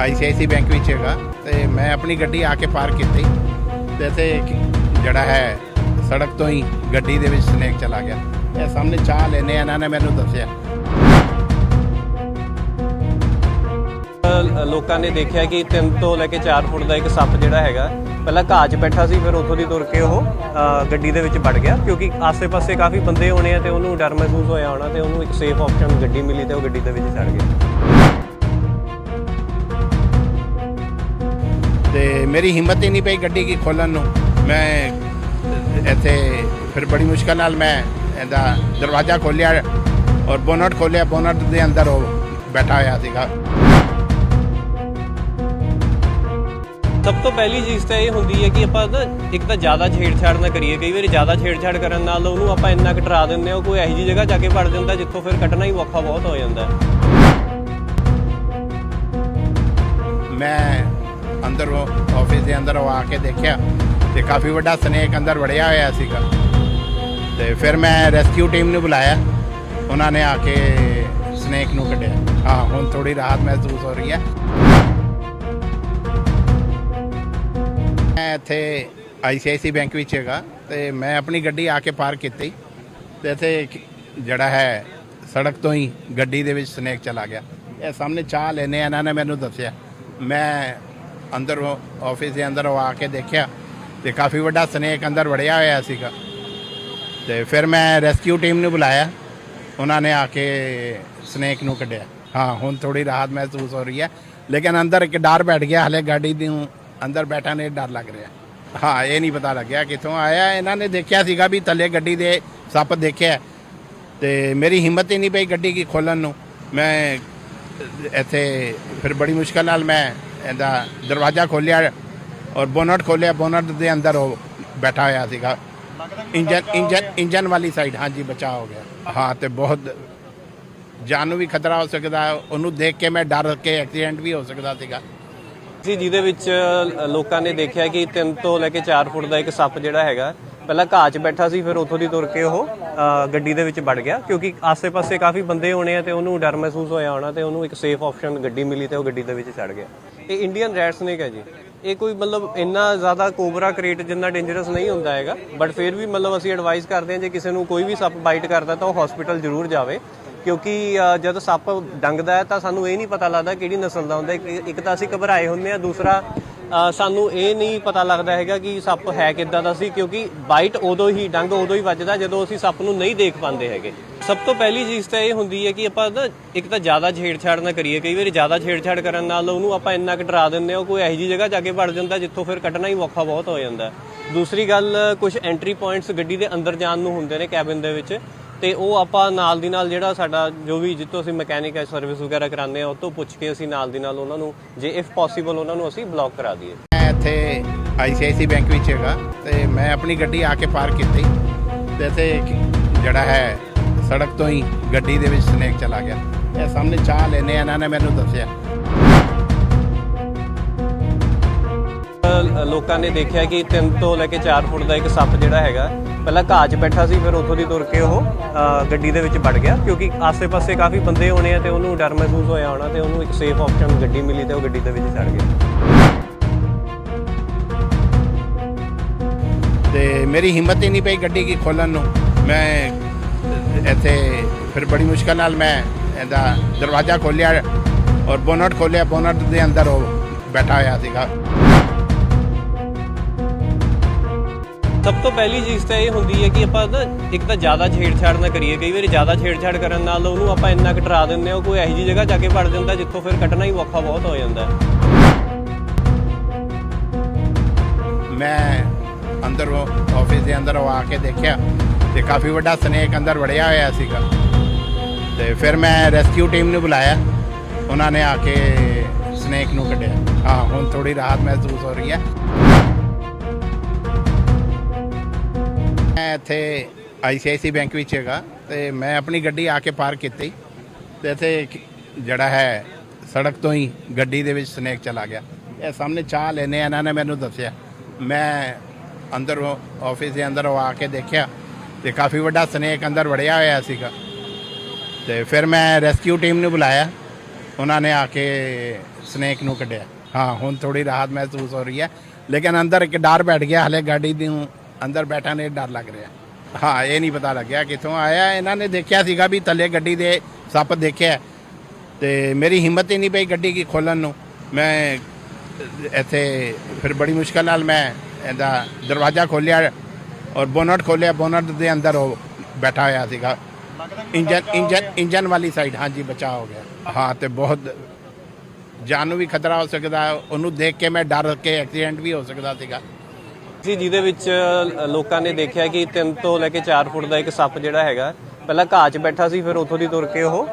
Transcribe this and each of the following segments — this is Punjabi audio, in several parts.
ਆਈਸੀਆਈਸੀ ਬੈਂਕ ਵਿੱਚ ਹੈਗਾ ਤੇ ਮੈਂ ਆਪਣੀ ਗੱਡੀ ਆ ਕੇ ਪਾਰਕ ਕੀਤੀ ਤੇ ਇੱਥੇ ਜਿਹੜਾ ਹੈ ਸੜਕ ਤੋਂ ਹੀ ਗੱਡੀ ਦੇ ਵਿੱਚ ਸਨੇਕ ਚਲਾ ਗਿਆ। ਇਹ ਸਾਹਮਣੇ ਚਾਹ ਲੈਨੇ ਇਹਨਾਂ ਨੇ ਮੈਨੂੰ ਦੱਸਿਆ। ਲੋਕਾਂ ਨੇ ਦੇਖਿਆ ਕਿ 3 ਤੋਂ ਲੈ ਕੇ 4 ਫੁੱਟ ਦਾ ਇੱਕ ਸੱਪ ਜਿਹੜਾ ਹੈਗਾ, ਪਹਿਲਾਂ ਘਾਹ 'ਚ ਬੈਠਾ ਸੀ, ਫਿਰ ਉੱਥੋਂ ਦੀ ਤੁਰ ਕੇ ਉਹ ਗੱਡੀ ਦੇ ਵਿੱਚ ਵੜ ਗਿਆ, ਕਿਉਂਕਿ ਆਸੇ-ਪਾਸੇ ਕਾਫੀ ਬੰਦੇ ਹੋਣੇ ਆ ਤੇ ਉਹਨੂੰ ਡਰ ਮਹਿਸੂਸ ਹੋਇਆ ਹੋਣਾ ਤੇ ਉਹਨੂੰ ਇੱਕ ਸੇਫ ਆਪਸ਼ਨ ਗੱਡੀ ਮਿਲੀ ਤੇ ਉਹ ਗੱਡੀ ਦੇ ਵਿੱਚ ਚੜ ਗਿਆ। ਤੇ ਮੇਰੀ ਹਿੰਮਤ ਹੀ ਨਹੀਂ ਪਈ ਗੱਡੀ ਕੀ ਖੋਲਣ ਨੂੰ। ਮੈਂ ਇੱਥੇ ਫਿਰ ਬੜੀ ਮੁਸ਼ਕਲ ਨਾਲ ਮੈਂ ਇਹਦਾ ਦਰਵਾਜ਼ਾ ਖੋਲ੍ਹਿਆ ਔਰ ਬੋਨਟ ਖੋਲ੍ਹਿਆ ਬੋਨਟ ਦੇ ਅੰਦਰ ਉਹ ਬੈਠਾ ਹੋਇਆ ਸੀਗਾ। ਸਭ ਤੋਂ ਪਹਿਲੀ ਚੀਜ਼ ਤਾਂ ਇਹ ਹੁੰਦੀ ਹੈ ਕਿ ਆਪਾਂ ਨਾ ਇੱਕ ਤਾਂ ਜ਼ਿਆਦਾ ਛੇੜਛਾੜ ਨਾ ਕਰੀਏ। ਕਈ ਵਾਰੀ ਜ਼ਿਆਦਾ ਛੇੜਛਾੜ ਕਰਨ ਨਾਲ ਉਹਨੂੰ ਆਪਾਂ ਇੰਨਾ ਕੁ ਡਰਾ ਦਿੰਦੇ ਹਾਂ ਕੋਈ ਇਹੋ ਜਿਹੀ ਜਗ੍ਹਾ ਜਾ ਕੇ ਵੜ ਜਾਂਦਾ ਜਿੱਥੋਂ ਫਿਰ ਕੱਢਣਾ ਹੀ ਔਖਾ ਬਹੁਤ ਹੋ ਜਾਂਦਾ। ਮੈਂ ਅੰਦਰ ਉਹ ਆਫਿਸ ਦੇ ਅੰਦਰ ਉਹ ਆ ਕੇ ਦੇਖਿਆ ਤੇ ਕਾਫੀ ਵੱਡਾ ਸਨੇਕ ਅੰਦਰ ਵੜਿਆ ਹੋਇਆ ਸੀਗਾ। ਤੇ ਫਿਰ ਮੈਂ ਰੈਸਕਿਊ ਟੀਮ ਨੂੰ ਬੁਲਾਇਆ। ਉਹਨਾਂ ਨੇ ਆ ਕੇ ਸਨੇਕ ਨੂੰ ਕੱਢਿਆ। ਹਾਂ ਹੁਣ ਥੋੜੀ ਰਾਹਤ ਮਹਿਸੂਸ ਹੋ ਰਹੀ ਹੈ। ਮੈਂ ਇੱਥੇ ਆਈਸੀਆਈਸੀ ਬੈਂਕ ਵਿੱਚ ਹੈਗਾ ਤੇ ਮੈਂ ਆਪਣੀ ਗੱਡੀ ਆ ਕੇ ਪਾਰਕ ਕੀਤੀ ਤੇ ਇੱਥੇ ਜਿਹੜਾ ਹੈ ਸੜਕ ਤੋਂ ਹੀ ਗੱਡੀ ਦੇ ਵਿੱਚ ਸਨੇਕ ਚਲਾ ਗਿਆ। ਇਹ ਸਾਹਮਣੇ ਚਾਹ ਲੈਨੇ ਇਹਨਾਂ ਨੇ ਮੈਨੂੰ ਦੱਸਿਆ। ਮੈਂ ਅੰਦਰ ਉਹ ਆਫਿਸ ਦੇ ਅੰਦਰ ਉਹ ਆ ਕੇ ਦੇਖਿਆ ਤੇ ਕਾਫੀ ਵੱਡਾ ਸਨੇਕ ਅੰਦਰ ਵੜਿਆ ਹੋਇਆ ਸੀਗਾ। ਤੇ ਫਿਰ ਮੈਂ ਰੈਸਕਿਊ ਟੀਮ ਨੂੰ ਬੁਲਾਇਆ। ਉਹਨਾਂ ਨੇ ਆ ਕੇ ਸਨੇਕ ਨੂੰ ਕੱਢਿਆ। ਹਾਂ, ਹੁਣ ਥੋੜੀ ਰਾਹਤ ਮਹਿਸੂਸ ਹੋ ਰਹੀ ਹੈ। ਲੇਕਿਨ ਅੰਦਰ ਇੱਕ ਡਰ ਬੈਠ ਗਿਆ, ਹਲੇ ਗਾੜੀ ਨੂੰ ਅੰਦਰ ਬੈਠਾ ਨੇ ਡਰ ਲੱਗ ਰਿਹਾ। ਹਾਂ, ਇਹ ਨਹੀਂ ਪਤਾ ਲੱਗਿਆ ਕਿੱਥੋਂ ਆਇਆ। ਇਹਨਾਂ ਨੇ ਦੇਖਿਆ ਸੀਗਾ ਵੀ ਥੱਲੇ ਗੱਡੀ ਦੇ ਸੱਪ ਦੇਖਿਆ। ਤੇ ਮੇਰੀ ਹਿੰਮਤ ਹੀ ਨਹੀਂ ਪਈ ਗੱਡੀ ਕੀ ਖੋਲਣ ਨੂੰ। ਮੈਂ ਇੱਥੇ ਫਿਰ ਬੜੀ ਮੁਸ਼ਕਲ ਨਾਲ ਮੈਂ ਇਹਦਾ ਦਰਵਾਜ਼ਾ ਖੋਲ੍ਹਿਆ ਔਰ ਬੋਨਟ ਖੋਲ੍ਹਿਆ ਬੋਨਟ ਦੇ ਅੰਦਰ ਉਹ ਬੈਠਾ ਹੋਇਆ ਸੀਗਾ। ਇੰਜਨ ਇੰਜਨ ਇੰਜਨ ਵਾਲੀ ਸਾਈਡ ਹਾਂਜੀ ਬਚਾ ਹੋ ਗਿਆ। ਹਾਂ ਤੇ ਬਹੁਤ ਜਾਨ ਨੂੰ ਵੀ ਖਤਰਾ ਹੋ ਸਕਦਾ। ਉਹਨੂੰ ਦੇਖ ਕੇ ਮੈਂ ਡਰ ਕੇ ਐਕਸੀਡੈਂਟ ਵੀ ਹੋ ਸਕਦਾ ਸੀਗਾ। ਸੀ ਜਿਹਦੇ ਵਿੱਚ ਲੋਕਾਂ ਨੇ ਦੇਖਿਆ ਕਿ 3 ਤੋਂ ਲੈ ਕੇ 4 ਫੁੱਟ ਦਾ ਇੱਕ ਸੱਪ ਜਿਹੜਾ ਹੈਗਾ ਪਹਿਲਾਂ ਘਾਹ 'ਚ ਬੈਠਾ ਸੀ ਫਿਰ ਉੱਥੋਂ ਦੀ ਤੁਰ ਕੇ ਉਹ ਗੱਡੀ ਦੇ ਵਿੱਚ ਵੜ ਗਿਆ ਕਿਉਂਕਿ ਆਸੇ-ਪਾਸੇ ਕਾਫੀ ਬੰਦੇ ਹੋਣੇ ਆ ਤੇ ਉਹਨੂੰ ਡਰ ਮਹਿਸੂਸ ਹੋਇਆ ਹੋਣਾ ਤੇ ਉਹਨੂੰ ਇੱਕ ਸੇਫ ਆਪਸ਼ਨ ਗੱਡੀ ਮਿਲੀ ਤੇ ਉਹ ਗੱਡੀ ਦੇ ਵਿੱਚ ਚੜ ਗਿਆ। ਇਹ ਇੰਡੀਅਨ ਰੈਡ ਸਨੇਕ ਹੈ ਜੀ। ਇਹ ਕੋਈ ਮਤਲਬ ਇੰਨਾ ਜ਼ਿਆਦਾ ਕੋਬਰਾ ਕ੍ਰੇਟ ਜਿੰਨਾ ਡੇਂਜਰਸ ਨਹੀਂ ਹੁੰਦਾ ਹੈਗਾ। ਬਟ ਫਿਰ ਵੀ ਮਤਲਬ ਅਸੀਂ ਐਡਵਾਈਸ ਕਰਦੇ ਹਾਂ ਜੇ ਕਿਸੇ ਨੂੰ ਕੋਈ ਵੀ ਸੱਪ ਬਾਈਟ ਕਰਦਾ ਤਾਂ ਉਹ ਹਸਪੀਟਲ ਜ਼ਰੂਰ ਜਾਵੇ। ਕਿਉਂਕਿ ਅ, ਜਦ ਸੱਪ ਡੰਗਦਾ ਹੈ ਤਾਂ ਸਾਨੂੰ ਇਹ ਨਹੀਂ ਪਤਾ ਲੱਗਦਾ ਕਿਹੜੀ ਨਸਲ ਦਾ ਹੁੰਦਾ। ਇੱਕ- ਤਾਂ ਅਸੀਂ ਘਬਰਾਏ ਹੁੰਦੇ ਆ ਦੂਸਰਾ ਸਾਨੂੰ ਇਹ ਨਹੀਂ ਪਤਾ ਲੱਗਦਾ ਹੈਗਾ ਕਿ ਸੱਪ ਹੈ ਕਿੱਦਾਂ ਦਾ ਸੀ। ਕਿਉਂਕਿ ਬਾਈਟ ਉਦੋਂ ਹੀ ਡੰਗ ਉਦੋਂ ਹੀ ਵੱਜਦਾ ਜਦੋਂ ਅਸੀਂ ਸੱਪ ਨੂੰ ਨਹੀਂ ਦੇਖ ਪਾਉਂਦੇ ਹੈਗੇ। ਸਭ ਤੋਂ ਪਹਿਲੀ ਚੀਜ਼ ਤਾਂ ਇਹ ਹੁੰਦੀ ਹੈ ਕਿ ਆਪਾਂ ਨਾ ਇੱਕ ਤਾਂ ਜ਼ਿਆਦਾ ਛੇੜਛਾੜ ਨਾ ਕਰੀਏ। ਕਈ ਵਾਰੀ ਜ਼ਿਆਦਾ ਛੇੜਛਾੜ ਕਰਨ ਨਾਲ ਉਹਨੂੰ ਆਪਾਂ ਇੰਨਾ ਕੁ ਡਰਾ ਦਿੰਦੇ ਹਾਂ, ਉਹ ਕੋਈ ਇਹੋ ਜਿਹੀ ਜਗ੍ਹਾ ਜਾ ਕੇ ਵੜ ਜਾਂਦਾ ਜਿੱਥੋਂ ਫਿਰ ਕੱਢਣਾ ਹੀ ਔਖਾ ਬਹੁਤ ਹੋ ਜਾਂਦਾ। ਦੂਸਰੀ ਗੱਲ ਕੁਝ ਐਂਟਰੀ ਪੁਆਇੰਟਸ ਗੱਡੀ ਦੇ ਅੰਦਰ ਜਾਣ ਨੂੰ ਹੁੰਦੇ ਨੇ ਕੈਬਿਨ ਦੇ ਵਿੱਚ, ਤੇ ਉਹ ਆਪਾਂ ਨਾਲ ਦੀ ਨਾਲ ਜਿਹੜਾ ਸਾਡਾ ਜੋ ਵੀ ਜਿੱਥੋਂ ਅਸੀਂ ਮਕੈਨਿਕ ਹੈ ਸਰਵਿਸ ਵਗੈਰਾ ਕਰਾਉਂਦੇ ਆ ਉਹ ਤੋਂ ਪੁੱਛ ਕੇ ਅਸੀਂ ਨਾਲ ਦੀ ਨਾਲ ਉਹਨਾਂ ਨੂੰ, ਜੇ ਇਫ ਪੋਸੀਬਲ ਉਹਨਾਂ ਨੂੰ ਅਸੀਂ ਬਲੌਕ ਕਰਾ ਦਈਏ। ਮੈਂ ਇੱਥੇ ਆਈਸੀਆਈਸੀ ਬੈਂਕ ਵਿੱਚ ਹੈਗਾ, ਤੇ ਮੈਂ ਆਪਣੀ ਗੱਡੀ ਆ ਕੇ ਪਾਰਕ ਕੀਤੀ, ਤੇ ਇੱਥੇ ਜਿਹੜਾ ਹੈ ਸੜਕ ਤੋਂ ਹੀ ਗੱਡੀ ਦੇ ਵਿੱਚ ਸਨੇਕ ਚਲਾ ਗਿਆ। ਇਹ ਸਾਹਮਣੇ ਚਾਹ ਲੈਨੇ ਇਹਨਾਂ ਨੇ ਮੈਨੂੰ ਦੱਸਿਆ। ਲੋਕਾਂ ਨੇ ਦੇਖਿਆ ਕਿ 3 ਤੋਂ ਲੈ ਕੇ 4 ਫੁੱਟ ਦਾ ਇੱਕ ਸੱਪ ਜਿਹੜਾ ਹੈਗਾ ਪਹਿਲਾਂ ਘਾਹ 'ਚ ਬੈਠਾ ਸੀ ਫਿਰ ਉੱਥੋਂ ਦੀ ਤੁਰ ਕੇ ਉਹ ਗੱਡੀ ਦੇ ਵਿੱਚ ਵੜ ਗਿਆ ਕਿਉਂਕਿ ਆਸੇ-ਪਾਸੇ ਕਾਫੀ ਬੰਦੇ ਹੋਣੇ ਆ ਤੇ ਉਹਨੂੰ ਡਰ ਮਹਿਸੂਸ ਹੋਇਆ ਹੋਣਾ ਤੇ ਉਹਨੂੰ ਇੱਕ ਸੇਫ ਆਪਸ਼ਨ ਗੱਡੀ ਮਿਲੀ ਤੇ ਉਹ ਗੱਡੀ ਦੇ ਵਿੱਚ ਚੜ ਗਿਆ ਤੇ ਮੇਰੀ ਹਿੰਮਤ ਹੀ ਨਹੀਂ ਪਈ ਗੱਡੀ ਕੀ ਖੋਲਣ ਨੂੰ। ਮੈਂ ਇੱਥੇ ਫਿਰ ਬੜੀ ਮੁਸ਼ਕਲ ਨਾਲ ਮੈਂ ਇਹਦਾ ਦਰਵਾਜ਼ਾ ਖੋਲ੍ਹਿਆ ਔਰ ਬੋਨਟ ਖੋਲ੍ਹਿਆ ਬੋਨਟ ਦੇ ਅੰਦਰ ਉਹ ਬੈਠਾ ਹੋਇਆ ਸੀਗਾ ਸਭ ਤੋਂ ਪਹਿਲੀ ਚੀਜ਼ ਤਾਂ ਇਹ ਹੁੰਦੀ ਹੈ ਕਿ ਆਪਾਂ ਨਾ ਇੱਕ ਤਾਂ ਜ਼ਿਆਦਾ ਛੇੜਛਾੜ ਨਾ ਕਰੀਏ ਕਈ ਵਾਰੀ ਜ਼ਿਆਦਾ ਛੇੜਛਾੜ ਕਰਨ ਨਾਲ ਉਹਨੂੰ ਆਪਾਂ ਇੰਨਾ ਕੁ ਡਰਾ ਦਿੰਦੇ ਹਾਂ ਕੋਈ ਇਹੋ ਜਿਹੀ ਜਗ੍ਹਾ ਜਾ ਕੇ ਵੜ ਜਾਂਦਾ ਜਿੱਥੋਂ ਫਿਰ ਕੱਢਣਾ ਹੀ ਔਖਾ ਬਹੁਤ ਹੋ ਜਾਂਦਾ। ਮੈਂ ਅੰਦਰ ਉਹ ਆਫਿਸ ਦੇ ਅੰਦਰ ਆ ਕੇ ਦੇਖਿਆ ਤੇ ਕਾਫੀ ਵੱਡਾ ਸਨੇਕ ਅੰਦਰ ਵੜਿਆ ਹੋਇਆ ਸੀਗਾ। ਤੇ ਫਿਰ ਮੈਂ ਰੈਸਕਿਊ ਟੀਮ ਨੂੰ ਬੁਲਾਇਆ। ਉਹਨਾਂ ਨੇ ਆ ਕੇ ਸਨੇਕ ਨੂੰ ਕੱਢਿਆ। ਹਾਂ ਹੁਣ ਥੋੜੀ ਰਾਹਤ ਮਹਿਸੂਸ ਹੋ ਰਹੀ ਹੈ। ਮੈਂ ਇੱਥੇ ਆਈਸੀਆਈਸੀ ਬੈਂਕ ਵਿੱਚ ਹੈਗਾ ਤੇ ਮੈਂ ਆਪਣੀ ਗੱਡੀ ਆ ਕੇ ਪਾਰਕ ਕੀਤੀ। ਤੇ ਇੱਥੇ ਜਿਹੜਾ ਹੈ, ਸੜਕ ਤੋਂ ਹੀ ਗੱਡੀ ਦੇ ਵਿੱਚ ਸਨੇਕ ਚਲਾ ਗਿਆ। ਇਹ ਸਾਹਮਣੇ ਚਾਹ ਲੈਨੇ ਇਹਨਾਂ ਨੇ ਮੈਨੂੰ ਦੱਸਿਆ। ਮੈਂ ਅੰਦਰ ਆਫਿਸ ਦੇ ਅੰਦਰ ਉਹ ਆ ਕੇ ਦੇਖਿਆ। ਤੇ ਕਾਫੀ ਵੱਡਾ ਸਨੇਕ ਅੰਦਰ ਵੜਿਆ ਹੋਇਆ ਸੀਗਾ। ਤੇ ਫਿਰ ਮੈਂ ਰੈਸਕਿਊ ਟੀਮ ਨੂੰ ਬੁਲਾਇਆ। ਉਹਨਾਂ ਨੇ ਆ ਕੇ ਸਨੇਕ ਨੂੰ ਕੱਢਿਆ। ਹਾਂ, ਹੁਣ ਥੋੜੀ ਰਾਹਤ ਮਹਿਸੂਸ ਹੋ ਰਹੀ ਹੈ। ਲੇਕਿਨ ਅੰਦਰ ਇੱਕ ਡਰ ਬੈਠ ਗਿਆ। ਹਲੇ ਗਾੜੀ ਨੂੰ ਅੰਦਰ ਬੈਠਾ ਨੇ ਡਰ ਲੱਗ ਰਿਹਾ। ਹਾਂ, ਇਹ ਨਹੀਂ ਪਤਾ ਲੱਗਿਆ ਕਿੱਥੋਂ ਆਇਆ। ਇਹਨਾਂ ਨੇ ਦੇਖਿਆ ਸੀਗਾ ਵੀ ਥੱਲੇ ਗੱਡੀ ਦੇ ਸੱਪ ਦੇਖਿਆ। ਤੇ ਮੇਰੀ ਹਿੰਮਤ ਹੀ ਨਹੀਂ ਪਈ ਗੱਡੀ ਕੀ ਖੋਲਣ ਨੂੰ। ਮੈਂ ਇੱਥੇ ਫਿਰ ਬੜੀ ਮੁਸ਼ਕਲ ਨਾਲ ਮੈਂ ਇਹਦਾ ਦਰਵਾਜ਼ਾ ਖੋਲਿਆ ਔਰ ਬੋਨਟ ਖੋਲਿਆ ਬੋਨਟ ਦੇ ਅੰਦਰ ਉਹ ਬੈਠਾ ਹੋਇਆ ਸੀਗਾ। ਇੰਜਨ ਇੰਜਨ ਇੰਜਨ ਵਾਲੀ ਸਾਈਡ ਹਾਂਜੀ ਬਚਾ ਹੋ ਗਿਆ। ਹਾਂ ਤੇ ਬਹੁਤ ਜਾਨ ਨੂੰ ਵੀ ਖਤਰਾ ਹੋ ਸਕਦਾ। ਉਹਨੂੰ ਦੇਖ ਕੇ ਮੈਂ ਡਰ ਕੇ ਐਕਸੀਡੈਂਟ ਵੀ ਹੋ ਸਕਦਾ ਸੀਗਾ। ਸੀ ਜਿਹਦੇ ਵਿੱਚ ਲੋਕਾਂ ਨੇ ਦੇਖਿਆ ਕਿ 3 ਤੋਂ ਲੈ ਕੇ 4 ਫੁੱਟ ਦਾ ਇੱਕ ਸੱਪ ਜਿਹੜਾ ਹੈਗਾ ਪਹਿਲਾਂ ਘਾਹ 'ਚ ਬੈਠਾ ਸੀ ਫਿਰ ਉੱਥੋਂ ਦੀ ਤੁਰ ਕੇ ਉਹ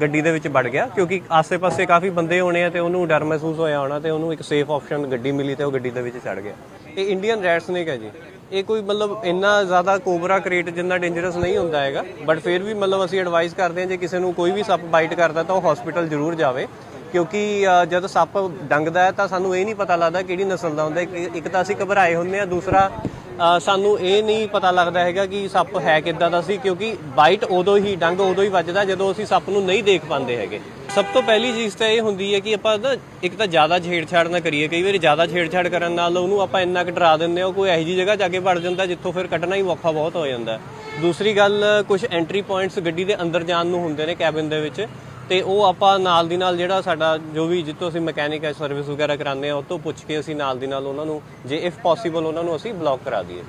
ਗੱਡੀ ਦੇ ਵਿੱਚ ਵੜ ਗਿਆ। ਕਿਉਂਕਿ ਆਸੇ-ਪਾਸੇ ਕਾਫੀ ਬੰਦੇ ਹੋਣੇ ਆ ਤੇ ਉਹਨੂੰ ਡਰ ਮਹਿਸੂਸ ਹੋਇਆ ਹੋਣਾ ਤੇ ਉਹਨੂੰ ਇੱਕ ਸੇਫ ਆਪਸ਼ਨ ਗੱਡੀ ਮਿਲੀ ਤੇ ਉਹ ਗੱਡੀ ਦੇ ਵਿੱਚ ਚੜ ਗਿਆ। ਇਹ ਇੰਡੀਅਨ ਰੈਡ ਸਨੇਕ ਹੈ ਜੀ। ਇਹ ਕੋਈ ਮਤਲਬ ਇੰਨਾ ਜ਼ਿਆਦਾ ਕੋਬਰਾ ਕ੍ਰੇਟ ਜਿੰਨਾ ਡੇਂਜਰਸ ਨਹੀਂ ਹੁੰਦਾ ਹੈਗਾ ਬਟ ਫਿਰ ਵੀ ਮਤਲਬ ਅਸੀਂ ਐਡਵਾਈਸ ਕਰਦੇ ਹਾਂ ਜੇ ਕਿਸੇ ਨੂੰ ਕੋਈ ਵੀ ਸੱਪ ਬਾਈਟ ਕਰਦਾ ਤਾਂ ਉਹ ਹਸਪੀਟਲ ਜ਼ਰੂਰ ਜਾਵੇ ਕਿਉਂਕਿ ਅ, ਜਦ ਸੱਪ ਡੰਗਦਾ ਹੈ ਤਾਂ ਸਾਨੂੰ ਇਹ ਨਹੀਂ ਪਤਾ ਲੱਗਦਾ ਕਿਹੜੀ ਨਸਲ ਦਾ ਹੁੰਦਾ ਇੱਕ- ਤਾਂ ਅਸੀਂ ਘਬਰਾਏ ਹੁੰਦੇ ਆ ਦੂਸਰਾ ਸਾਨੂੰ ਇਹ ਨਹੀਂ ਪਤਾ ਲੱਗਦਾ ਹੈਗਾ ਕਿ ਸੱਪ ਹੈ ਕਿੱਦਾਂ ਦਾ ਸੀ, ਕਿਉਂਕਿ ਬਾਈਟ ਉਦੋਂ ਹੀ ਡੰਗ ਉਦੋਂ ਹੀ ਵੱਜਦਾ ਜਦੋਂ ਅਸੀਂ ਸੱਪ ਨੂੰ ਨਹੀਂ ਦੇਖ ਪਾਉਂਦੇ ਹੈਗੇ। ਸਭ ਤੋਂ ਪਹਿਲੀ ਚੀਜ਼ ਤਾਂ ਇਹ ਹੁੰਦੀ ਹੈ ਕਿ ਆਪਾਂ ਨਾ ਇੱਕ ਤਾਂ ਜ਼ਿਆਦਾ ਛੇੜਛਾੜ ਨਾ ਕਰੀਏ, ਕਈ ਵਾਰੀ ਜ਼ਿਆਦਾ ਛੇੜਛਾੜ ਕਰਨ ਨਾਲ ਉਹਨੂੰ ਆਪਾਂ ਇੰਨਾ ਕੁ ਡਰਾ ਦਿੰਦੇ ਹਾਂ, ਉਹ ਕੋਈ ਇਹੋ ਜਿਹੀ ਜਗ੍ਹਾ ਜਾ ਕੇ ਵੜ ਜਾਂਦਾ ਜਿੱਥੋਂ ਫਿਰ ਕੱਢਣਾ ਹੀ ਔਖਾ ਬਹੁਤ ਹੋ ਜਾਂਦਾ। ਦੂਸਰੀ ਗੱਲ ਕੁਝ ਐਂਟਰੀ ਪੁਆਇੰਟਸ ਗੱਡੀ ਦੇ ਅੰਦਰ ਜਾਣ ਨੂੰ ਹੁੰਦੇ ਨੇ ਕੈਬਿਨ ਦੇ ਵਿੱਚ ਤੇ ਉਹ ਆਪਾਂ ਨਾਲ ਦੀ ਨਾਲ ਜਿਹੜਾ ਸਾਡਾ ਜੋ ਵੀ ਜਿੱਥੋਂ ਅਸੀਂ ਮਕੈਨਿਕ ਹੈ ਸਰਵਿਸ ਵਗੈਰਾ ਕਰਾਉਂਦੇ ਆ ਉਹ ਤੋਂ ਪੁੱਛ ਕੇ ਅਸੀਂ ਨਾਲ ਦੀ ਨਾਲ ਉਹਨਾਂ ਨੂੰ, ਜੇ ਇਫ ਪੋਸੀਬਲ ਉਹਨਾਂ ਨੂੰ ਅਸੀਂ ਬਲੌਕ ਕਰਾ ਦਈਏ।